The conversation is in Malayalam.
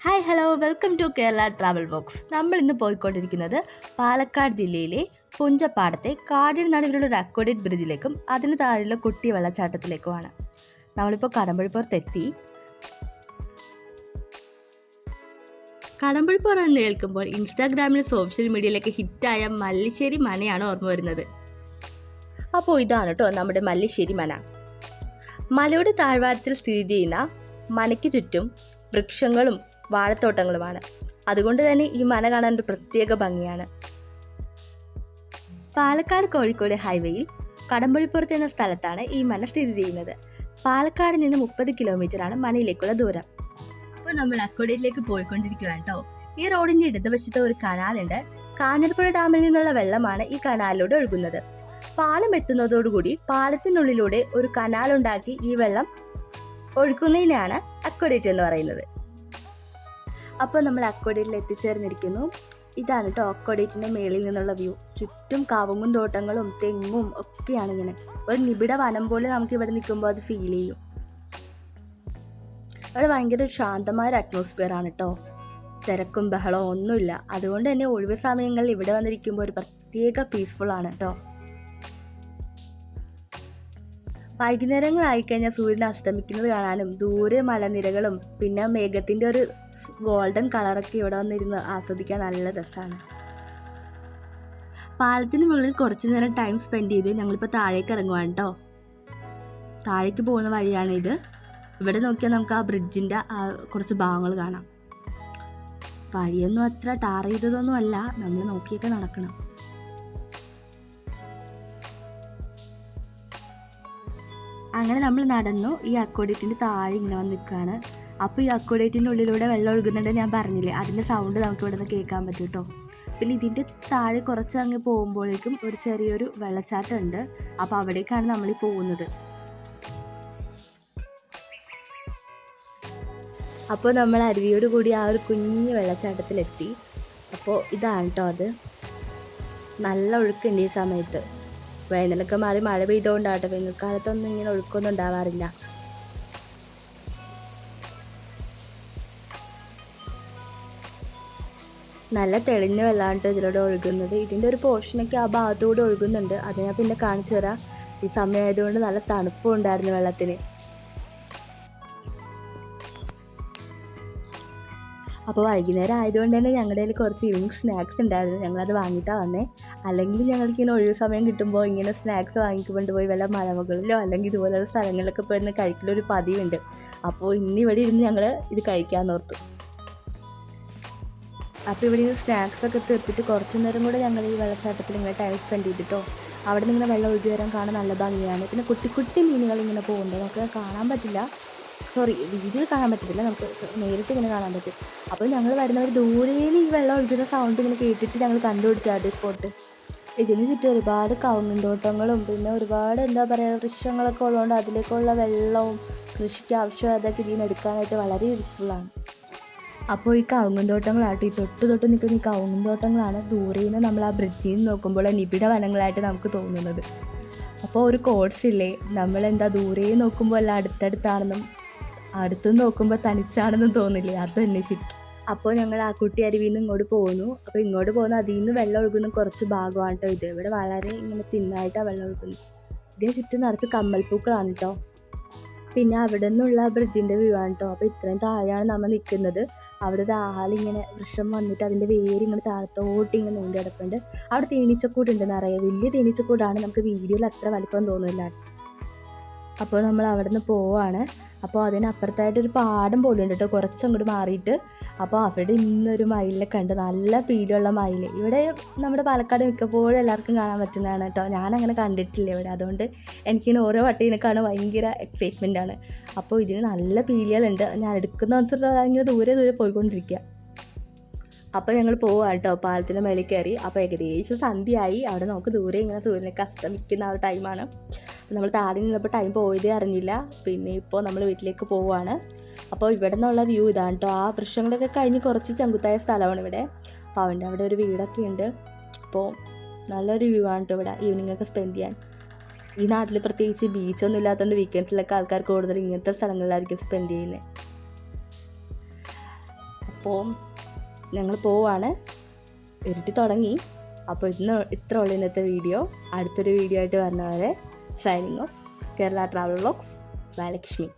Hi hello welcome to Kerala travel box നമ്മൾ ഇന്ന് പോയിക്കൊണ്ടിരിക്കുന്നത് പാലക്കാട് ജില്ലയിലെ പുഞ്ചപ്പാടത്തെ കാടിന് നടുവിലുള്ള ഒരു അക്വഡേറ്റ് ബ്രിഡ്ജിലേക്കും അതിന് താഴെയുള്ള കുട്ടി വെള്ളച്ചാട്ടത്തിലേക്കുമാണ്. നമ്മളിപ്പോൾ കടമ്പഴിപ്പുറത്തെത്തി കടമ്പഴിപ്പുറം എന്ന് കേൾക്കുമ്പോൾ ഇൻസ്റ്റാഗ്രാമിലും സോഷ്യൽ മീഡിയയിലൊക്കെ ഹിറ്റായ മല്ലിശ്ശേരി മനയാണ് ഓർമ്മ വരുന്നത്. അപ്പോൾ ഇതാണ് കേട്ടോ നമ്മുടെ മല്ലിശ്ശേരി മന. മലയുടെ താഴ്വാരത്തിൽ സ്ഥിതി ചെയ്യുന്ന മനയ്ക്ക് ചുറ്റും വൃക്ഷങ്ങളും വാഴത്തോട്ടങ്ങളുമാണ്. അതുകൊണ്ട് തന്നെ ഈ മന കാണാൻ ഒരു പ്രത്യേക ഭംഗിയാണ്. പാലക്കാട് കോഴിക്കോട് ഹൈവേയിൽ കടമ്പഴിപ്പുറത്ത് എന്ന സ്ഥലത്താണ് ഈ മന സ്ഥിതി ചെയ്യുന്നത്. പാലക്കാട് നിന്ന് മുപ്പത് ആണ് മനയിലേക്കുള്ള ദൂരം. അപ്പോൾ നമ്മൾ അക്കോടിയിലേക്ക് പോയിക്കൊണ്ടിരിക്കുകയാണ് കേട്ടോ ഈ റോഡിന്റെ ഇടതുവശത്ത് ഒരു കനാലുണ്ട്. കാഞ്ഞിരപ്പുഴ ഡാമിൽ നിന്നുള്ള വെള്ളമാണ് ഈ കനാലിലൂടെ ഒഴുകുന്നത്. പാലം എത്തുന്നതോടുകൂടി പാലത്തിനുള്ളിലൂടെ ഒരു കനാൽ ഉണ്ടാക്കി ഈ വെള്ളം ഒഴുക്കുന്നതിനാണ് അക്വഡേറ്റ് എന്ന് പറയുന്നത്. അപ്പോൾ നമ്മൾ അക്വഡേറ്റിൽ എത്തിച്ചേർന്നിരിക്കുന്നു. ഇതാണ് കേട്ടോ അക്വഡേറ്റിന്റെ മേളിൽ നിന്നുള്ള വ്യൂ. ചുറ്റും കവുങ്ങും തോട്ടങ്ങളും തെങ്ങും ഒക്കെയാണ് ഇങ്ങനെ. ഒരു നിബിഡ വനം പോലെ നമുക്ക് ഇവിടെ നിൽക്കുമ്പോൾ അത് ഫീൽ ചെയ്യും. അവിടെ ഭയങ്കര ശാന്തമായ ഒരു അറ്റ്മോസ്ഫിയർ ആണ് കേട്ടോ തിരക്കും ബഹളവും ഒന്നുമില്ല. അതുകൊണ്ട് തന്നെ ഒഴിവ് സമയങ്ങളിൽ ഇവിടെ വന്നിരിക്കുമ്പോൾ ഒരു പ്രത്യേക പീസ്ഫുൾ ആണ് കേട്ടോ വൈകുന്നേരങ്ങളായി കഴിഞ്ഞാൽ സൂര്യൻ അസ്തമിക്കുന്നത് കാണാനും ദൂരെ മലനിരകളും പിന്നെ മേഘത്തിന്റെ ഒരു ഗോൾഡൻ കളറൊക്കെ ഇവിടെ വന്നിരുന്ന് ആസ്വദിക്കാൻ നല്ല രസമാണ്. പാലത്തിന് മുകളിൽ കുറച്ച് നേരം ടൈം സ്പെൻഡ് ചെയ്ത് ഞങ്ങളിപ്പോൾ താഴേക്ക് ഇറങ്ങുവാണ് കേട്ടോ. താഴേക്ക് പോകുന്ന വഴിയാണിത് ഇവിടെ നോക്കിയാൽ നമുക്ക് ആ ബ്രിഡ്ജിന്റെ ആ കുറച്ച് ഭാഗങ്ങൾ കാണാം. വഴിയൊന്നും അത്ര ടാർ ചെയ്തതൊന്നും അല്ല നമ്മൾ നോക്കിയൊക്കെ നടക്കണം. അങ്ങനെ നമ്മൾ നടന്നു. ഈ അക്കോഡേറ്റിന്റെ താഴെ ഇങ്ങനെ വന്ന് നിൽക്കുകയാണ്. അപ്പോൾ ഈ അക്കോഡേറ്റിന്റെ ഉള്ളിലൂടെ വെള്ളം ഒഴുകുന്നുണ്ട് ഞാൻ പറഞ്ഞില്ലേ. അതിന്റെ സൗണ്ട് നമുക്ക് ഇവിടെ നിന്ന് കേൾക്കാൻ പറ്റും കേട്ടോ. പിന്നെ ഇതിന്റെ താഴെ കുറച്ച് അങ്ങ് പോകുമ്പോഴേക്കും ഒരു ചെറിയൊരു വെള്ളച്ചാട്ടം ഉണ്ട് അപ്പോൾ അവിടേക്കാണ് നമ്മൾ പോകുന്നത്. അപ്പോൾ നമ്മൾ അരുവിയോട് കൂടി ആ ഒരു കുഞ്ഞു വെള്ളച്ചാട്ടത്തിലെത്തി. അപ്പോൾ ഇതാണ് കേട്ടോ അത്. നല്ല ഒഴുക്കുണ്ട് ഈ സമയത്ത്. വേനലൊക്കെ മാറി മഴ പെയ്തുകൊണ്ടാട്ടെ വേനൽക്കാലത്തൊന്നും ഇങ്ങനെ ഒഴുക്കൊന്നും ഉണ്ടാവാറില്ല. നല്ല തെളിഞ്ഞ വെള്ളമാണ് ഇതിലൂടെ ഒഴുകുന്നത്. ഇതിന്റെ ഒരു പോർഷനൊക്കെ ആ ഭാഗത്തൂടെ ഒഴുകുന്നുണ്ട്. അത് ഞാൻ പിന്നെ കാണിച്ചു തരാം ഈ സമയമായതുകൊണ്ട് നല്ല തണുപ്പും ഉണ്ടായിരുന്നു വെള്ളത്തിന്. അപ്പോൾ വൈകുന്നേരം ആയതുകൊണ്ട് തന്നെ ഞങ്ങളുടെ കയ്യിൽ കുറച്ച് ഈവനിങ് സ്നാക്സ് ഉണ്ടായിരുന്നു. ഞങ്ങളത് വാങ്ങിയിട്ടാണ് വന്നേ. അല്ലെങ്കിൽ ഞങ്ങൾക്ക് ഇങ്ങനെ ഒഴിവ് സമയം കിട്ടുമ്പോൾ ഇങ്ങനെ സ്നാക്സ് വാങ്ങിക്കൊണ്ട് പോയി വല്ല മലമുകളിലോ അല്ലെങ്കിൽ ഇതുപോലുള്ള സ്ഥലങ്ങളിലൊക്കെ പോയി ഇന്ന് കഴിക്കലൊരു പതിവുണ്ട്. അപ്പോൾ ഇന്ന് ഇവിടെ ഇരുന്ന് ഞങ്ങൾ ഇത് കഴിക്കാൻ ഓർത്തു. അപ്പോൾ ഇവിടെ നിന്ന് സ്നാക്സ് ഒക്കെ തീർത്തിട്ട് കുറച്ച് നേരം കൂടെ ഞങ്ങൾ ഈ വെള്ളച്ചാട്ടത്തിൽ ഇങ്ങനെ ടൈം സ്പെൻഡ് ചെയ്തിട്ടോ അവിടെ നിന്ന് ഇങ്ങനെ വെള്ളം ഒഴുകി വരാൻ കാണാൻ നല്ല ഭംഗിയാണ്. പിന്നെ കുട്ടി കുട്ടി മീനുകൾ ഇങ്ങനെ പോകുന്നുണ്ട് നമുക്ക് കാണാൻ പറ്റില്ല. സോറി വീഡിയോ കാണാൻ പറ്റത്തില്ല. നമുക്ക് നേരിട്ട് ഇങ്ങനെ കാണാൻ പറ്റും. അപ്പോൾ ഞങ്ങൾ വരുന്നവർ ദൂരയിൽ ഈ വെള്ളം ഒഴുകുന്ന സൗണ്ട് ഇങ്ങനെ കേട്ടിട്ട് ഞങ്ങൾ കണ്ടുപിടിച്ചു കണ്ടുപിടിച്ചാൽ സ്പോട്ട് ഇതിന് ചുറ്റും ഒരുപാട് കവുങ്ങും തോട്ടങ്ങളും പിന്നെ ഒരുപാട് എന്താ പറയുക വൃക്ഷങ്ങളൊക്കെ ഉള്ളതുകൊണ്ട് അതിലേക്കുള്ള വെള്ളവും കൃഷിക്ക് ആവശ്യമായ അതൊക്കെ ഇതിൽ നിന്ന് എടുക്കാനായിട്ട് വളരെ യൂസ്ഫുള്ളാണ് അപ്പോൾ ഈ കവുങ്ങും തോട്ടങ്ങളായിട്ട് ഈ തൊട്ട് തൊട്ട് നിൽക്കുന്ന ഈ കവുങ്ങും തോട്ടങ്ങളാണ് ദൂരെ നിന്ന് നമ്മൾ ആ ബ്രിഡ്ജിൽ നിന്ന് നോക്കുമ്പോൾ നിബിഡ വനങ്ങളായിട്ട് നമുക്ക് തോന്നുന്നത്. അപ്പോൾ ഒരു കോഴ്സ് ഇല്ലേ? നമ്മളെന്താ ദൂരെ നോക്കുമ്പോൾ എല്ലാം അടുത്തടുത്താണെന്നും അടുത്ത് നോക്കുമ്പോൾ തനിച്ചാണെന്ന് തോന്നില്ലേ? അത് തന്നെ ശരിക്കും അപ്പോൾ ഞങ്ങൾ ആ കുട്ടി അരുവിയിൽ നിന്ന് ഇങ്ങോട്ട് പോകുന്നു അപ്പോൾ ഇങ്ങോട്ട് പോകുന്ന അതിൽ നിന്ന് വെള്ളം ഒഴുകുന്ന കുറച്ച് ഭാഗമാണ് കേട്ടോ ഇത്. ഇവിടെ വളരെ ഇങ്ങനെ തിന്നായിട്ടാണ് വെള്ളം ഒഴുകുന്നത്. ഇതിന് ചുറ്റും നിറച്ച് കമ്മൽപ്പൂക്കളാണ് കേട്ടോ പിന്നെ അവിടെ നിന്നുള്ള ബ്രിഡ്ജിന്റെ വ്യൂ ആണ് കേട്ടോ അപ്പോൾ ഇത്രയും താഴെയാണ് നമ്മൾ നിൽക്കുന്നത് അവിടെ ഒരു വൃക്ഷം വന്നിട്ട് അതിന്റെ വേര് ഇങ്ങനെ താഴത്തോട്ട് ഇങ്ങനെ നീണ്ടു കിടപ്പുണ്ട് അവിടെ തേനീച്ചക്കൂടുണ്ട് നിറയെ. വലിയ തേനീച്ചക്കൂടാണ് നമുക്ക് വീഡിയോയിൽ അത്ര വലിപ്പം തോന്നില്ല അപ്പോൾ നമ്മൾ അവിടെ നിന്ന് പോവാണ്. അപ്പോൾ അതിനപ്പുറത്തായിട്ട് ഒരു പാടം പോലും ഉണ്ട് കേട്ടോ കുറച്ചങ്ങോട്ട് മാറിയിട്ട്. അപ്പോൾ അവിടെ ഇന്നൊരു മയിലിനെ കണ്ട് നല്ല പീലുള്ള മയിൽ ഇവിടെ നമ്മുടെ പാലക്കാട് മിക്കപ്പോഴും എല്ലാവർക്കും കാണാൻ പറ്റുന്നതാണ് കേട്ടോ. ഞാനങ്ങനെ കണ്ടിട്ടില്ല ഇവിടെ. അതുകൊണ്ട് എനിക്കിങ്ങനെ ഓരോ വട്ടീനെ കാണാൻ ഭയങ്കര ആണ്. അപ്പോൾ ഇതിന് നല്ല പീലികളുണ്ട്. ഞാൻ എടുക്കുന്ന അനുസരിച്ച് ദൂരെ ദൂരെ പോയിക്കൊണ്ടിരിക്കുക. അപ്പോൾ ഞങ്ങൾ പോവാം കേട്ടോ പാലത്തിന്റെ മേളിൽ കയറി. അപ്പോൾ ഏകദേശം സന്ധ്യയായി. അവിടെ നമുക്ക് ദൂരെ ഇങ്ങനെ സൂര്യനൊക്കെ അസ്തമിക്കുന്ന ആ ഒരു ടൈമാണ് നമ്മൾ താടി നിന്നപ്പോൾ ടൈം പോയതേ അറിഞ്ഞില്ല. പിന്നെ ഇപ്പോൾ നമ്മൾ വീട്ടിലേക്ക് പോവുകയാണ് അപ്പോൾ ഇവിടെ നിന്നുള്ള വ്യൂ ഇതാണ് കേട്ടോ ആ വൃക്ഷങ്ങളൊക്കെ കഴിഞ്ഞ് കുറച്ച് ചങ്കുത്തായ സ്ഥലമാണ് ഇവിടെ. അപ്പോൾ അവന്റെ അവിടെ ഒരു വീടൊക്കെ ഉണ്ട്. അപ്പോൾ നല്ലൊരു വ്യൂ ആണ് കേട്ടോ ഇവിടെ ഈവനിങ് ഒക്കെ സ്പെൻഡ് ചെയ്യാൻ. ഈ നാട്ടിൽ പ്രത്യേകിച്ച് ബീച്ചൊന്നും ഇല്ലാത്തതുകൊണ്ട് വീക്കെൻഡ്സിലൊക്കെ ആൾക്കാർ കൂടുതൽ ഇങ്ങനത്തെ സ്ഥലങ്ങളിലായിരിക്കും സ്പെൻഡ് ചെയ്യുന്നത് അപ്പോൾ ഞങ്ങൾ പോവാണ്. ഇരുട്ടി തുടങ്ങി. അപ്പോൾ ഇന്ന് ഇത്ര ഉള്ളൂ ഇന്നത്തെ വീഡിയോ. അടുത്തൊരു വീഡിയോ ആയിട്ട് വരുന്നവരെ signing off Kerala travel vlogs Balakshmi